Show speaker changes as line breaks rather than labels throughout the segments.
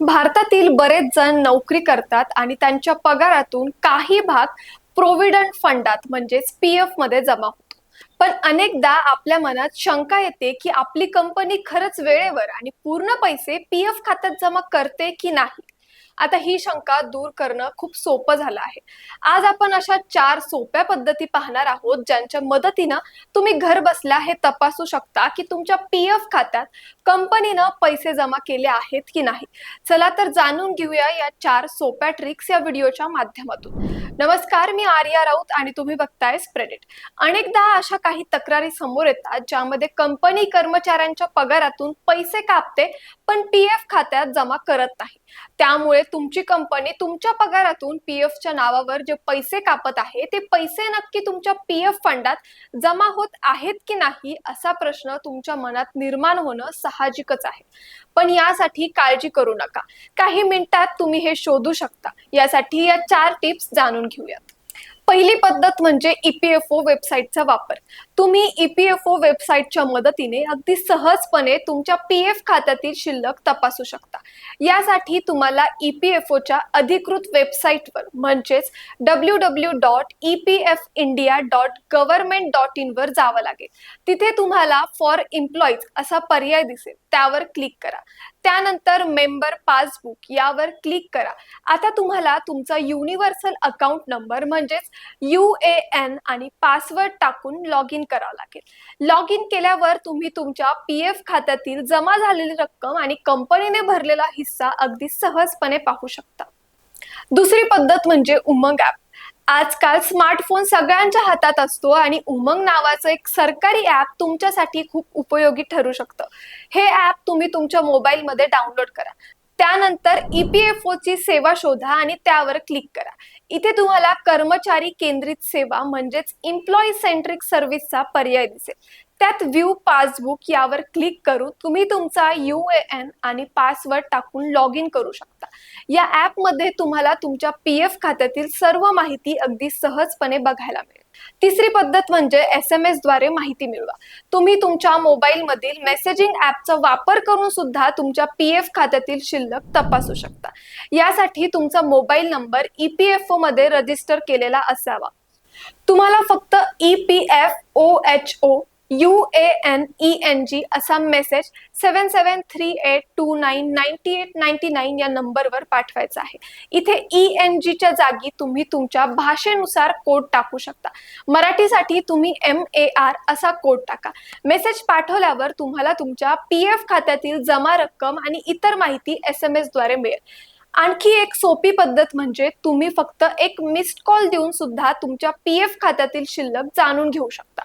भारतातील बरेच जण नोकरी करतात आणि त्यांच्या पगारातून काही भाग प्रोव्हिडंट फंडात म्हणजेच पी एफमध्ये जमा होतो. पण अनेकदा आपल्या मनात शंका येते की आपली कंपनी खरंच वेळेवर आणि पूर्ण पैसे पी एफ खात्यात जमा करते की नाही? आता ही शंका दूर करणं खूप सोपं झालं आहे. आज आपण अशा चार सोप्या पद्धती पाहणार आहोत ज्यांच्या मदतीनं तुम्ही घर बसल्या हे तपासू शकता की तुमच्या पी एफ खात्यात कंपनीनं पैसे जमा केले आहेत की नाही. चला तर जाणून घेऊया या चार सोप्या ट्रिक्स या व्हिडिओच्या माध्यमातून. नमस्कार मी आर्या राऊत आणि तुम्ही बघताय स्प्रेडिट अनेकदा अशा काही तक्रारी समोर येतात ज्यामध्ये कंपनी कर्मचाऱ्यांच्या पगारातून पैसे कापते पण पी एफ खात्यात जमा करत नाही. त्यामुळे तुमची कंपनी तुमच्या पगारातून पी एफच्या नावावर जे पैसे कापत आहे ते पैसे नक्की तुमच्या पी एफ फंडात जमा होत आहेत की नाही असा प्रश्न तुमच्या मनात निर्माण होणं साहजिकच आहे. पण यासाठी काळजी करू नका. काही मिनिटात तुम्ही हे शोधू शकता. यासाठी या चार टिप्स जाणून घेऊयात. पहिली पद्धत म्हणजे ईपीएफओ वेबसाईटचा वापर. तुम्ही ईपीएफओ वेबसाईटच्या मदतीने अगदी सहजपणे तुमच्या पी एफ खात्यातील शिल्लक तपासू शकता. यासाठी तुम्हाला ईपीएफओच्या अधिकृत वेबसाईटवर म्हणजेच W W dot E P F India dot government dot इनवर जावं लागेल. तिथे तुम्हाला फॉर एम्प्लॉईज असा पर्याय दिसेल. त्यावर क्लिक करा. त्यानंतर मेंबर पासबुक यावर क्लिक करा. आता तुम्हाला तुमचा युनिव्हर्सल अकाउंट नंबर म्हणजेच यू ए एन आणि पासवर्ड टाकून लॉग इन करावं लागेल. लॉग इन केल्यावर तुम्ही तुमच्या पी एफ खात्यातील जमा झालेली रक्कम आणि कंपनीने भरलेला हिस्सा अगदी सहजपणे पाहू शकता. दुसरी पद्धत म्हणजे उमंग ॲप आजकाल स्मार्टफोन सगळ्यांच्या हातात असतो आणि उमंग नावाचं एक सरकारी ॲप तुमच्यासाठी खूप उपयोगी ठरू शकतं. हे ॲप तुम्ही तुमच्या मोबाईलमध्ये डाउनलोड करा. त्यानंतर ई पी एफ ओची सेवा शोधा आणि त्यावर क्लिक करा. इथे तुम्हाला कर्मचारी केंद्रित सेवा म्हणजेच एम्प्लॉई सेंट्रिक सर्व्हिसचा पर्याय दिसेल. त्यात व्ह्यू पासबुक यावर क्लिक करून तुम्ही तुमचा यू ए एन आणि पासवर्ड टाकून लॉग इन करू शकता. या ॲपमध्ये तुम्हाला तुमच्या पी एफ खात्यातील सर्व माहिती अगदी सहजपणे बघायला मिळेल. तिसरी पद्धत म्हणजे एस एम एसद्वारे माहिती मिळवा. तुम्ही तुमच्या मोबाईलमधील मेसेजिंग ॲपचा वापर करून सुद्धा तुमच्या पी एफ खात्यातील शिल्लक तपासू शकता. यासाठी तुमचा mobile number E P F O मध्ये रजिस्टर केलेला असावा. तुम्हाला फक्त E P F O H O U A N E N G असा message seven seven three eight two nine ninety eight ninety nine या नंबरवर पाठवायचा आहे. इथे ई एन जीच्या जागी तुम्ही तुमच्या भाषेनुसार कोड टाकू शकता. मराठीसाठी तुम्ही एम ए आर असा कोड टाका. मेसेज पाठवल्यावर तुम्हाला तुमच्या पी एफ खात्यातील जमा रक्कम आणि इतर माहिती एस एम एसद्वारे मिळेल. आणखी एक सोपी पद्धत म्हणजे तुम्ही फक्त एक मिस्ड कॉल देऊन सुद्धा तुमच्या पी एफ खात्यातील शिल्लक जाणून घेऊ शकता.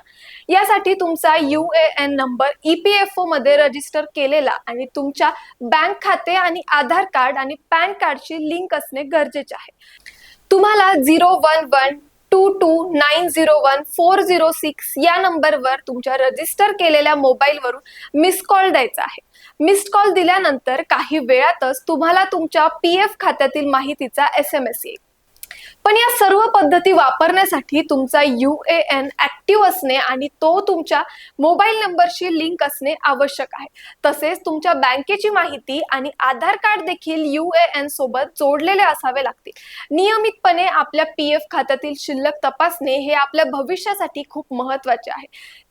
यासाठी तुमचा U A N number E P F O मध्ये रजिस्टर केलेला आणि तुमच्या बँक खाते आणि आधार कार्ड आणि पॅन कार्डची लिंक असणे गरजेचे आहे. तुम्हाला zero one one two two nine zero one four zero six या नंबरवर तुमच्या रजिस्टर केलेल्या मोबाईलवरून मिस कॉल द्यायचा आहे. मिस्ड कॉल दिल्यानंतर काही वेळातच तुम्हाला तुमच्या पी एफ खात्यातील माहितीचा एस एम एस येईल. पण या सर्व पद्धती वापरण्यासाठी तुमचा यू ए एन ऍक्टिव्ह असणे आणि तो तुमच्या मोबाईल नंबरशी लिंक असणे आवश्यक आहे. तसेच तुमच्या बँकेची माहिती आणि आधार कार्ड देखील यू ए एन सोबत जोडलेले असावे लागतील. नियमितपणे आपल्या पी एफ खात्यातील शिल्लक तपासणे हे आपल्या भविष्यासाठी खूप महत्त्वाचे आहे.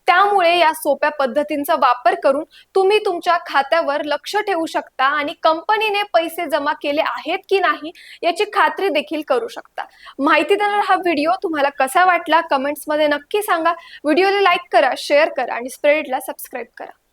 त्यामुळे या सोप्या पद्धतींचा वापर करून तुम्ही तुमच्या खात्यावर लक्ष ठेवू शकता आणि कंपनीने पैसे जमा केले आहेत की नाही याची खात्री देखील करू शकता. माहिती देणारा हा व्हिडिओ तुम्हाला कसा वाटला कमेंट्समध्ये नक्की सांगा. व्हिडिओला लाईक करा शेअर करा आणि स्प्रेडला सबस्क्राईब करा.